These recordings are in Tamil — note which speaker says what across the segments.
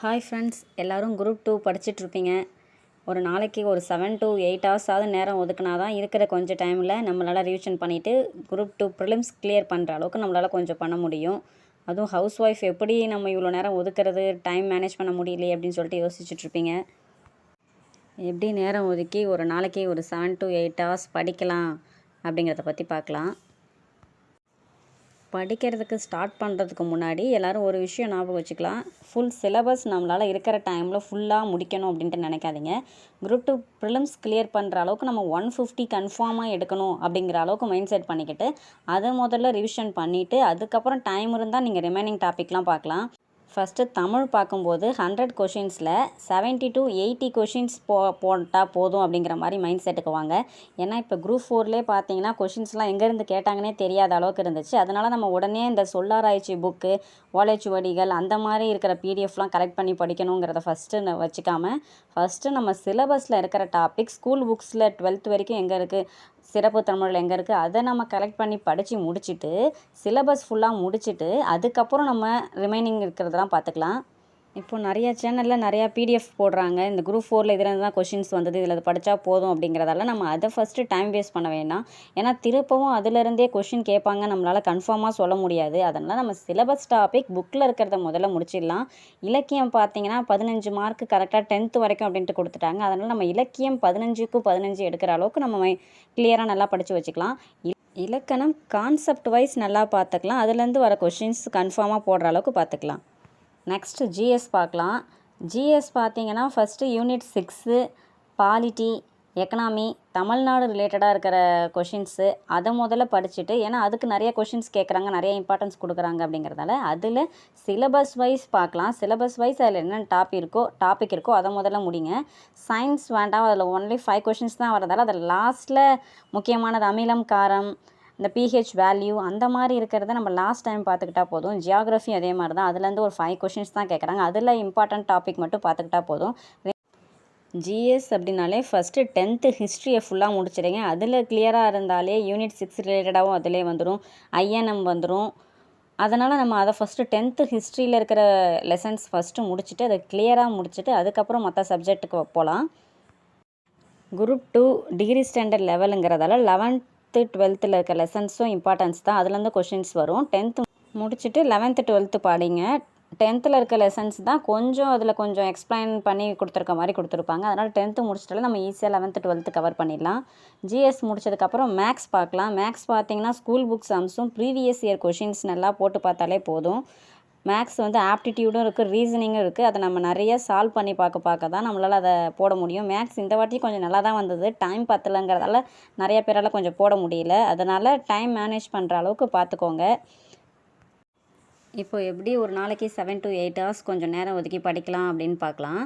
Speaker 1: ஹாய் ஃப்ரெண்ட்ஸ் எல்லோரும் குரூப் டூ படிச்சுட்ருப்பீங்க ஒரு நாளைக்கு ஒரு செவன் டு எயிட் ஹவர்ஸாவது நேரம் ஒதுக்குனா தான் இருக்கிற கொஞ்சம் டைமில் நம்மளால் ரிவிஷன் பண்ணிவிட்டு குரூப் டூ ப்ரிலிம்ஸ் கிளியர் பண்ணுற அளவுக்கு நம்மளால் கொஞ்சம் பண்ண முடியும். அதுவும் ஹவுஸ் ஒய்ஃப் எப்படி நம்ம இவ்வளோ நேரம் ஒதுக்குறது டைம் மேனேஜ் பண்ண முடியலையே அப்படின்னு சொல்லிட்டு யோசிச்சுட்ருப்பீங்க எப்படி நேரம் ஒதுக்கி ஒரு நாளைக்கு ஒரு செவன் டு எயிட் ஹவர்ஸ் படிக்கலாம் அப்படிங்கிறத பற்றி பார்க்கலாம். படிக்கிறதுக்கு ஸ்டார்ட் பண்ணுறதுக்கு முன்னாடி எல்லோரும் ஒரு விஷயம் ஞாபகம் வச்சுக்கலாம். ஃபுல் சிலபஸ் நம்மளால் இருக்கிற டைமில் ஃபுல்லாக முடிக்கணும் அப்படின்ட்டு நினைக்காதீங்க. குரூப் டூ ப்ரிலிம்ஸ் கிளியர் பண்ணுற அளவுக்கு நம்ம ஒன் ஃபிஃப்டி கன்ஃபார்மாக எடுக்கணும் அப்படிங்கிற அளவுக்கு மைண்ட் செட் பண்ணிக்கிட்டு அதை முதல்ல ரிவிஷன் பண்ணிவிட்டு அதுக்கப்புறம் டைம் இருந்தால் நீங்கள் ரிமைனிங் டாப்பிக்லாம் பார்க்கலாம். ஃபஸ்ட்டு தமிழ் பார்க்கும்போது ஹண்ட்ரட் கொஷின்ஸில் செவன்ட்டி டு எயிட்டி கொஷின்ஸ் போ போட்டால் போதும் அப்படிங்கிற மாதிரி மைண்ட் செட்டுக்கு வாங்க. ஏன்னா இப்போ குரூப் ஃபோர்லேயே பார்த்தீங்கன்னா கொஷின்ஸ்லாம் எங்கேருந்து கேட்டாங்கன்னே தெரியாத அளவுக்கு இருந்துச்சு. அதனால் நம்ம உடனே இந்த சொல்லாராய்ச்சி புக்கு ஓலைச்சுவடிகள் அந்த மாதிரி இருக்கிற பிடிஎஃப்லாம் கலெக்ட் பண்ணி படிக்கணுங்கிறத ஃபஸ்ட்டு வச்சுக்காம ஃபஸ்ட்டு நம்ம சிலபஸில் இருக்கிற டாபிக் ஸ்கூல் புக்ஸில் டுவெல்த் வரைக்கும் எங்கே இருக்குது சிறப்பு தமிழில் எங்கே இருக்குது அதை நம்ம கலெக்ட் பண்ணி படித்து முடிச்சுட்டு சிலபஸ் ஃபுல்லாக முடிச்சுட்டு அதுக்கப்புறம் நம்ம ரிமைனிங் இருக்கிறதெல்லாம் பார்த்துக்கலாம் இப்போ நிறையா சேனலில் நிறையா பிடிஎஃப் போடுறாங்க. இந்த குரூப் ஃபோரில் இதில் தான் கொஷின்ஸ் வந்தது. இதில் படித்தா போதும் அப்படிங்கிறதால நம்ம அதை ஃபஸ்ட்டு டைம் வேஸ்ட் பண்ண வேண்டாம். ஏன்னா திருப்பவும் அதிலிருந்தே கொஷின் கேட்பாங்க. நம்மளால் கன்ஃபார்மாக சொல்ல முடியாது. அதனால் நம்ம சிலபஸ் டாபிக் புக்கில் இருக்கிறத முதல்ல முடிச்சிடலாம். இலக்கியம் பார்த்தீங்கன்னா பதினஞ்சு மார்க் கரெக்டாக டென்த்து வரைக்கும் அப்படின்ட்டு கொடுத்துட்டாங்க. அதனால் நம்ம இலக்கியம் பதினஞ்சுக்கும் பதினஞ்சு எடுக்கிற அளவுக்கு நம்ம கிளியராக நல்லா படித்து வச்சுக்கலாம். இலக்கணம் கான்செப்ட் வைஸ் நல்லா பார்த்துக்கலாம். அதுலேருந்து வர கொஷின்ஸ் கன்ஃபார்மாக போடுற அளவுக்கு பார்த்துக்கலாம். நெக்ஸ்ட்டு ஜிஎஸ் பார்க்கலாம். ஜிஎஸ் பார்த்தீங்கன்னா first unit six polity economy Tamil Nadu ரிலேட்டடாக இருக்கிற கொஷின்ஸு அதை முதல்ல படிச்சுட்டு ஏன்னா அதுக்கு நிறைய கொஷின்ஸ் கேட்குறாங்க நிறைய இம்பார்ட்டன்ஸ் கொடுக்குறாங்க அப்படிங்கிறதால அதில் சிலபஸ் வைஸ் பார்க்கலாம். சிலபஸ் வைஸ் அதில் என்னென்ன டாப் இருக்கோ டாபிக் இருக்கோ அதை முதல்ல முடிங்க. சயின்ஸ் வேண்டாம் அதில் ஒன்லி ஃபைவ் கொஷின்ஸ் தான் வரதால அதில் லாஸ்ட்டில் முக்கியமானது அமிலம் காரம் இந்த பிஹெச் வேல்யூ அந்த மாதிரி இருக்கிறத நம்ம லாஸ்ட் டைம் பார்த்துக்கிட்டா போதும். ஜியாகிரஃபி அதே மாதிரி தான் அதுலேருந்து ஒரு ஃபைவ் கொஷின்ஸ் தான் கேட்குறாங்க அதில் இம்பார்ட்டன்ட் டாபிக் மட்டும் பார்த்துக்கிட்டா போதும். ஜிஎஸ் அப்படின்னாலே ஃபஸ்ட்டு டென்த்து ஹிஸ்ட்ரியை ஃபுல்லாக முடிச்சிடுங்க. அதில் கிளியராக இருந்தாலே யூனிட் சிக்ஸ் ரிலேட்டடாகவும் அதிலே வந்துடும் ஐஎன்எம் வந்துடும் அதனால் நம்ம அதை ஃபஸ்ட்டு டென்த்து ஹிஸ்ட்ரியில் இருக்கிற லெசன்ஸ் ஃபஸ்ட்டு முடிச்சுட்டு அதை கிளியராக முடிச்சுட்டு அதுக்கப்புறம் மற்ற சப்ஜெக்ட்டுக்கு போகலாம் குரூப் டூ டிகிரி ஸ்டாண்டர்ட் லெவலுங்கிறதால லெவன்த்து டுவெல்த்தில் இருக்க லெசன்ஸும் இம்பார்ட்டன்ஸ் தான். அதுலேருந்து கொஷின்ஸ் வரும். டென்த்து முடிச்சுட்டு லெவன்த்து டுவெல்த்து பாடிங்க. டென்த்தில் இருக்க லெசன்ஸ் தான் கொஞ்சம் அதில் கொஞ்சம் எக்ஸ்பிளைன் பண்ணி கொடுத்துருக்க மாதிரி கொடுத்துருப்பாங்க. அதனால் டென்த்து முடிச்சிட்டாலே நம்ம ஈஸியாக லெவன்த்து டுவெல்த்து கவர் பண்ணிடலாம். ஜிஎஸ் முடிச்சதுக்கப்புறம் மேக்ஸ் பார்க்கலாம். மேக்ஸ் பார்த்தீங்கன்னா ஸ்கூல் புக்ஸ் அம்சும் ப்ரீவியஸ் இயர் கொஷின்ஸ் நல்லா போட்டு பார்த்தாலே போதும். மேக்ஸ் வந்து ஆப்டிடியூடும் இருக்குது ரீசனிங்கும் இருக்குது அதை நம்ம நிறைய சால்வ் பண்ணி பார்க்க பார்க்க தான் நம்மளால் அதை போட முடியும். மேக்ஸ் இந்த வாட்டி கொஞ்சம் நல்லா தான் வந்தது. டைம் பத்தலைங்கிறதால நிறைய பேரால் கொஞ்சம் போட முடியல. அதனால் டைம் மேனேஜ் பண்ணுற அளவுக்கு பார்த்துக்கோங்க. இப்போ எப்படி ஒரு நாளைக்கு செவன் டு எயிட் ஹவர்ஸ் கொஞ்சம் நேரம் ஒதுக்கி படிக்கலாம் அப்படின்னு பார்க்கலாம்.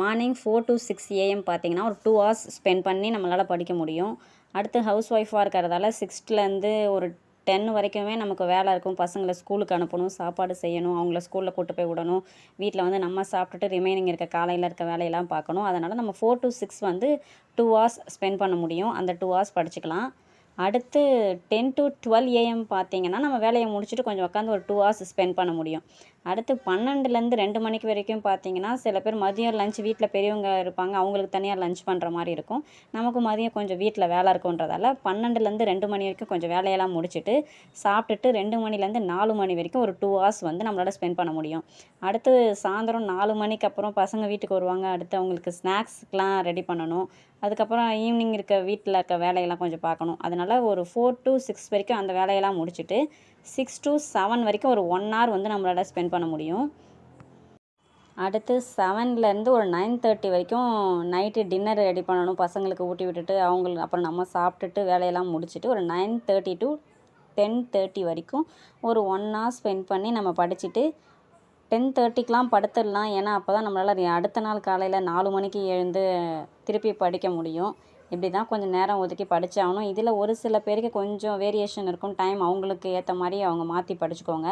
Speaker 1: Morning four to six AM பார்த்தீங்கன்னா ஒரு டூ ஹவர்ஸ் ஸ்பெண்ட் பண்ணி நம்மளால் படிக்க முடியும். அடுத்து ஹவுஸ் ஒய்ஃபாக இருக்கிறதால சிக்ஸ்த்துலேருந்து ஒரு டென் வரைக்குமே நமக்கு வேலை இருக்கும். பசங்களை ஸ்கூலுக்கு அனுப்பணும் சாப்பாடு செய்யணும் அவங்கள ஸ்கூலில் கூட்டு போய் விடணும். வீட்டில் வந்து நம்ம சாப்பிட்டுட்டு ரிமைனிங் இருக்க காலையில் இருக்க வேலையெல்லாம் பார்க்கணும். அதனால் நம்ம ஃபோர் டு சிக்ஸ் வந்து டூ ஹவர்ஸ் ஸ்பெண்ட் பண்ண முடியும். அந்த டூ ஹவர்ஸ் படிச்சுக்கலாம். அடுத்து டென் டு டுவெல் ஏஎம் பார்த்தீங்கன்னா நம்ம வேலையை முடிச்சுட்டு கொஞ்சம் உட்காந்து ஒரு டூ ஹவர்ஸ் ஸ்பெண்ட் பண்ண முடியும். அடுத்து பன்னெண்டுலேருந்து ரெண்டு மணிக்கு வரைக்கும் பார்த்தீங்கன்னா சில பேர் மதியம் லஞ்ச் வீட்டில் பெரியவங்க இருப்பாங்க அவங்களுக்கு தனியாக லஞ்ச் பண்ணுற மாதிரி இருக்கும். நமக்கு மதியம் கொஞ்சம் வீட்டில் வேலை இருக்குன்றதால பன்னெண்டுலேருந்து ரெண்டு மணி வரைக்கும் கொஞ்சம் வேலையெல்லாம் முடிச்சுட்டு சாப்பிட்டுட்டு ரெண்டு மணிலேருந்து நாலு மணி வரைக்கும் ஒரு டூ ஹவர்ஸ் வந்து நம்மளால் ஸ்பெண்ட் பண்ண முடியும். அடுத்து சாயந்தரம் நாலு மணிக்கு அப்புறம் பசங்க வீட்டுக்கு வருவாங்க அடுத்து அவங்களுக்கு ஸ்நாக்ஸ்க்கெலாம் ரெடி பண்ணணும். அதுக்கப்புறம் ஈவினிங் இருக்க வீட்டில் இருக்க வேலையெல்லாம் கொஞ்சம் பார்க்கணும். அதனால் ஒரு ஃபோர் டு சிக்ஸ் வரைக்கும் அந்த வேலையெல்லாம் முடிச்சுட்டு சிக்ஸ் டு செவன் வரைக்கும் ஒரு ஒன் ஹவர் வந்து நம்மளால் ஸ்பெண்ட் பண்ண முடியும். அடுத்து செவன்லேருந்து ஒரு நைன் தேர்ட்டி வரைக்கும் நைட்டு டின்னர் ரெடி பண்ணணும். பசங்களுக்கு ஊட்டி விட்டுட்டு அவங்களுக்கு அப்புறம் நம்ம சாப்பிட்டுட்டு வேலையெல்லாம் முடிச்சுட்டு ஒரு nine thirty to ten thirty வரைக்கும் ஒரு ஒன் ஹவர் ஸ்பெண்ட் பண்ணி நம்ம படிச்சுட்டு டென் தேர்ட்டிக்கெலாம் படுத்துடலாம். ஏன்னா அப்போ தான் நம்மளால் அடுத்த நாள் காலையில் நாலு மணிக்கு எழுந்து திருப்பி படிக்க முடியும். இப்படி தான் கொஞ்சம் நேரம் ஒதுக்கி படித்தாகணும் இதில் ஒரு சில பேருக்கு கொஞ்சம் வேரியேஷன் இருக்கும். டைம் அவங்களுக்கு ஏற்ற மாதிரி அவங்க மாற்றி படிச்சுக்கோங்க.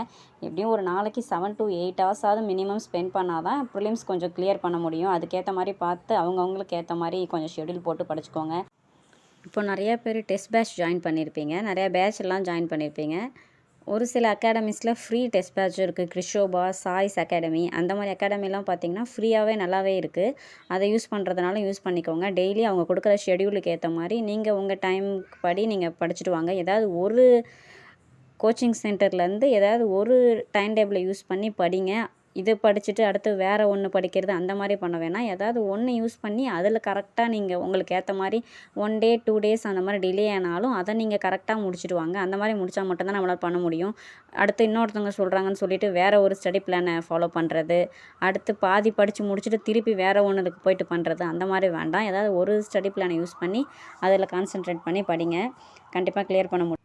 Speaker 1: எப்படியும் ஒரு நாளைக்கு செவன் டு எயிட் ஹவர்ஸாவது மினிமம் ஸ்பெண்ட் பண்ணால் தான் ப்ரிலிம்ஸ் கொஞ்சம் கிளியர் பண்ண முடியும். அதுக்கேற்ற மாதிரி பார்த்து அவங்கவுங்களுக்கு ஏற்ற மாதிரி கொஞ்சம் ஷெட்யூல் போட்டு படிச்சுக்கோங்க. இப்போ நிறையா பேர் டெஸ்ட் பேட்ச் ஜாயின் பண்ணியிருப்பீங்க. நிறையா பேட்ச் எல்லாம் ஜாயின் பண்ணியிருப்பீங்க. ஒரு சில அகாடமிஸில் ஃப்ரீ டெஸ்ட் பேட்ச் இருக்குது கிறிஷோபா சாய்ஸ் அகாடமி அந்த மாதிரி அகாடமிலாம் பார்த்தீங்கன்னா ஃப்ரீயாகவே நல்லாவே இருக்குது அதை யூஸ் பண்ணுறதுனால யூஸ் பண்ணிக்கோங்க. டெய்லி அவங்க கொடுக்குற ஷெடியூலுக்கு ஏற்ற மாதிரி நீங்கள் உங்கள் டைம் படி நீங்கள் படிச்சுட்டு வாங்க. ஏதாவது ஒரு கோச்சிங் சென்டர்லேருந்து ஏதாவது ஒரு டைம் டேபிளை யூஸ் பண்ணி படிங்க. இது படிச்சுட்டு அடுத்து வேறு ஒன்று படிக்கிறது அந்த மாதிரி பண்ண வேணாம். ஏதாவது ஒன்று யூஸ் பண்ணி அதில் கரெக்டாக நீங்கள் உங்களுக்கு ஏற்ற மாதிரி ஒன் டே டூ டேஸ் அந்த மாதிரி டிலே ஆனாலும் அதை நீங்கள் கரெக்டாக முடிச்சுட்டு வாங்க அந்த மாதிரி முடித்தா மட்டும்தான் நம்மளால் பண்ண முடியும். அடுத்து இன்னொருத்தவங்க சொல்கிறாங்கன்னு சொல்லிட்டு வேறு ஒரு ஸ்டடி பிளானை ஃபாலோ பண்ணுறது அடுத்து பாதி படித்து முடிச்சுட்டு திருப்பி வேறு ஒன்றுக்கு போயிட்டு பண்ணுறது அந்த மாதிரி வேண்டாம். ஏதாவது ஒரு ஸ்டடி பிளானை யூஸ் பண்ணி அதில் கான்சென்ட்ரேட் பண்ணி படிங்க. கண்டிப்பாக கிளியர் பண்ண முடியும்.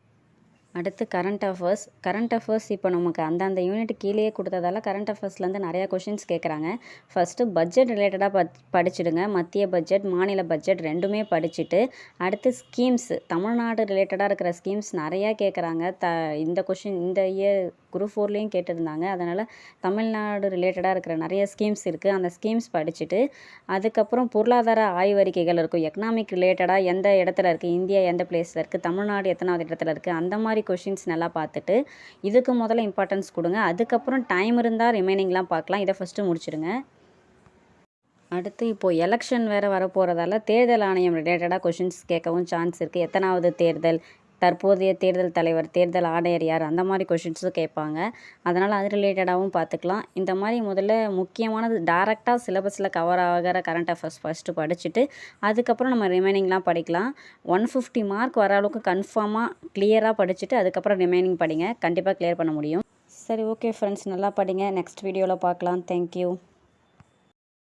Speaker 1: அடுத்து கரண்ட் அஃபேர்ஸ் கரண்ட் அஃபேர்ஸ் இப்போ நமக்கு அந்தந்த யூனிட் கீழேயே கொடுத்ததால கரண்ட் அஃபேர்ஸ்லேருந்து நிறையா கொஷின்ஸ் கேட்குறாங்க ஃபஸ்ட்டு பட்ஜெட் ரிலேட்டடாக பத் படிச்சிடுங்க. மத்திய பட்ஜெட் மாநில பட்ஜெட் ரெண்டுமே படிச்சுட்டு அடுத்து ஸ்கீம்ஸ் தமிழ்நாடு ரிலேட்டடாக இருக்கிற ஸ்கீம்ஸ் நிறையா கேட்குறாங்க த இந்த கொஷின் இந்த இயர் குரூப் ஃபோர்லேயும் கேட்டிருந்தாங்க. அதனால் தமிழ்நாடு ரிலேட்டடாக இருக்கிற நிறைய ஸ்கீம்ஸ் இருக்குது அந்த ஸ்கீம்ஸ் படிச்சுட்டு அதுக்கப்புறம் பொருளாதார ஆய்வறிக்கைகள் இருக்கும். எக்கனாமிக் ரிலேட்டடாக எந்த இடத்துல இருக்குது இந்தியா எந்த பிளேஸில் இருக்குது தமிழ்நாடு எத்தனாவது இடத்துல இருக்குது அந்த மாதிரி கொஷின்ஸ் நல்லா பார்த்துட்டு இதுக்கு முதல்ல இம்பார்ட்டன்ஸ் கொடுங்க. அதுக்கப்புறம் டைம் இருந்தால் ரிமைனிங்லாம் பார்க்கலாம். இதை ஃபஸ்ட்டு முடிச்சிடுங்க அடுத்து இப்போது எலெக்ஷன் வேறு வரப்போகிறதால தேர்தல் ஆணையம் ரிலேட்டடாக கொஷின்ஸ் கேட்கவும் சான்ஸ் இருக்குது எத்தனாவது தேர்தல்? தற்போதைய தேர்தல் தலைவர் தேர்தல் ஆணையர் யார்? அந்த மாதிரி கொஷின்ஸும் கேட்பாங்க. அதனால் அது ரிலேட்டடாகவும் பார்த்துக்கலாம் இந்த மாதிரி முதல்ல முக்கியமானது டேரெக்டாக சிலபஸில் கவர் ஆகிற கரண்ட் அஃபேர்ஸ் ஃபஸ்ட்டு படிச்சுட்டு அதுக்கப்புறம் நம்ம ரிமைனிங்லாம் படிக்கலாம். ஒன் ஃபிஃப்டி மார்க் வர அளவுக்கு கன்ஃபார்மாக கிளியராக படிச்சுட்டு அதுக்கப்புறம் ரிமைனிங் படிங்க. கண்டிப்பாக கிளியர் பண்ண முடியும். சரி ஓகே ஃப்ரெண்ட்ஸ் நல்லா படிங்க. நெக்ஸ்ட் வீடியோவில் பார்க்கலாம் தேங்க்யூ